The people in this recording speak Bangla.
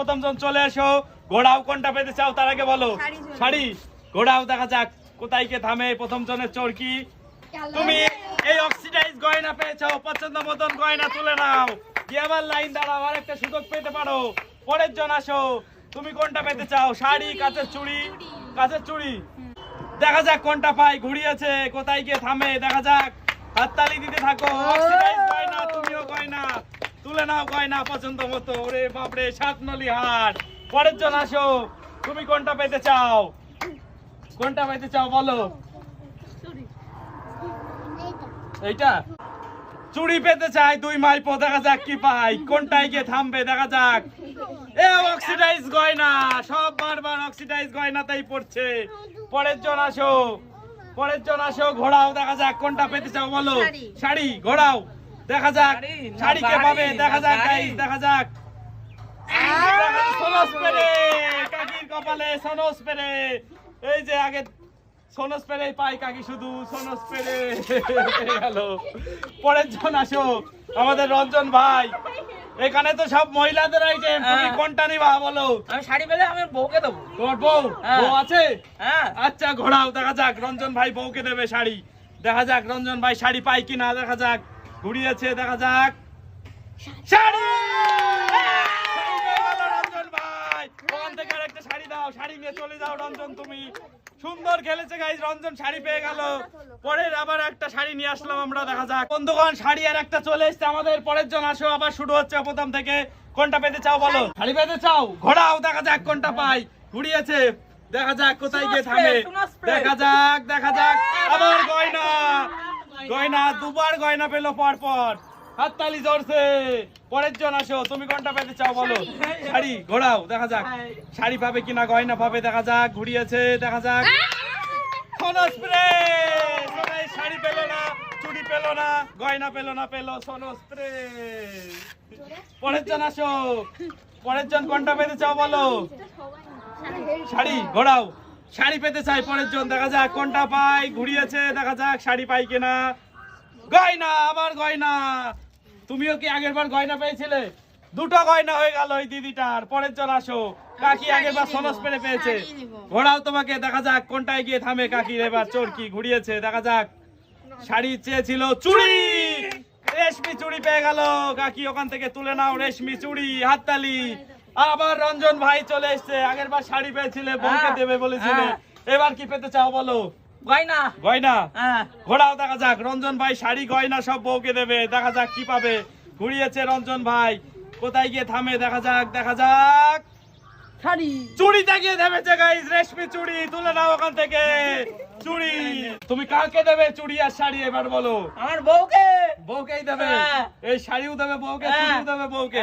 প্রথম জন চলে এসো ঘোড়াও কোনটা পেতে চাও তার আগে বলো। শাড়ি ঘোড়াও দেখা যাক কোথায় কে থামে। প্রথম জনের চরকি তুমি এই অক্সিডাইজ গয়না পেয়েছ। পছন্দ মতন গয়না তুলে নাও। দিয়ে আবার লাইন দাঁড়াও আর একটা সুযোগ পেতে পারো। পরের জন আসো। তুমি কোনটা পেতে চাও? শাড়ি কাঁচের চুড়ি? কাঁচের চুড়ি? দেখা যাক কোনটা পাই। ঘুরিয়েছে কোথায় গিয়ে থামে দেখা যাক। হাততালি দিতে থাকো অক্সিডাইজ তুলে নাও গয়না পছন্দ মতো। ওরে বাপরে সাত নলি হাট পরের জন আসো। তুমি কোনটা পেতে চাও? কোনটা পেতে চাও বলো? এইটা? চুড়ি পেতে চাই দুই মাইপো দেখা যাক কি পাই। কোনটাই গিয়ে থামবে? দেখা যাক। এ অক্সিডাইজ গয়না। সব বারবার অক্সিডাইজ গয়নাতেই পড়ছে। পরের জন আসো। পরের জন আসো ঘোড়াও দেখা যাক কোনটা পেতে চাও বলো। শাড়ি। শাড়ি ঘোড়াও দেখা যাক শাড়ি, কে পাবে? দেখা যাক। গাইস দেখা যাক। সোনস পেরে কাকির কপালে সোনস পেরে। এই যে আগে সোনস পেরে পাই কাকি শুধু সোনস পেরে। গেল। পরের জন আসো আমাদের রঞ্জন ভাই। এখানে তো সব মহিলাদের আইটেম তুমি হ্যাঁ। কোনটা নিবা বলো। আমি শাড়ি পেলে আমি বউকে দেবো। তোমার বউ? হ্যাঁ। বউ আছে? হ্যাঁ। আচ্ছা ঘোড়াও দেখা যাক রঞ্জন ভাই বউকে দেবে শাড়ি। দেখা যাক রঞ্জন ভাই শাড়ি পাই কিনা দেখা যাক। ঘুরিয়েছে দেখা যাক। শাড়ি! শাড়ি পেয়ে গেল রঞ্জন ভাই। ওখান থেকে আর একটা শাড়ি দাও শাড়ি নিয়ে চলে যাও রঞ্জন তুমি। সুন্দর খেলেছে গাইজ রঞ্জন শাড়ি পেয়ে গেল। পরের আবার একটা শাড়ি নিয়ে আসলাম আমরা দেখা যাক। বন্ধুগণ শাড়ি আর একটা চলে এসছে আমাদের পরের জন আসো আবার শুরু হচ্ছে প্রথম থেকে। কোনটা পেতে চাও বলো? শাড়ি। পেতে চাও? ঘোড়াও দেখা যাক কোনটা পাই। ঘুরিয়েছে দেখা যাক কোথায় গিয়ে থামে. দেখা যাক দেখা যাক। আবার গয়না। গয়না দুবার গয়না পেল পর পর হাততালি জোরছে পরের জন আসো তুমি কোনটা পেতে চাও বলো? শাড়ি। ঘোড়াও দেখা যাক। শাড়ি পাবে কিনা গয়না পাবে দেখা যাক ঘুরিয়েছে দেখা যাক। সোনো স্প্রে! শাড়ি পেল না চুড়ি পেল না গয়না পেল না পেল সোনো স্প্রে। পরের জন আসো। পরের জন কোনটা পেতে চাও বলো? শাড়ি ঘোড়াও শাড়ি পেতে চাই পরের জন। দেখা যাক কোনটা পাই। ঘুরিয়েছে দেখা যাক শাড়ি পাই কিনা। গয়না আবার গয়না। তুমিও কি আগের বার গয়না পেয়েছিলে? দুটো গয়না হয়ে গেল ওই দিদিটার। পরের জন আসো। কাকি আগের বার সোনস পেরে পেয়েছে। ঘোড়াও তোমাকে দেখা যাক কোনটায় গিয়ে থামে কাকি এবার চোরকি ঘুরিয়েছে দেখা যাক। শাড়ি চেয়েছিল চুড়ি! রেশমি চুড়ি পেয়ে গেল। কাকি ওখান থেকে তুলে নাও রেশমি চুড়ি হাততালি। আবার রঞ্জন ভাই চলে এসছে। আগের বার শাড়ি পেয়েছিলে বউকে হ্যাঁ, দেবে বলেছিলে। হ্যাঁ। এবার কি পেতে চাও বলো? গয়না। গয়না? হ্যাঁ। ঘোড়াও দেখা যাক রঞ্জন ভাই শাড়ি গয়না সব বউকে দেবে। দেখা যাক কি পাবে। ঘুরিয়েছে রঞ্জন ভাই। কোথায় গিয়ে থামে দেখা যাক দেখা যাক। শাড়ি। চুড়িতে গিয়ে থেমেছে গাইস রেশমি চুড়ি তুলে নাও ওখান থেকে। চুড়ি। তুমি কাকে দেবে চুড়ি আর শাড়ি এবার বলো? আমার বউকে। বউকেই দেবে। এই শাড়িও দেবে বউকে। চুড়িও দেবে বউকে।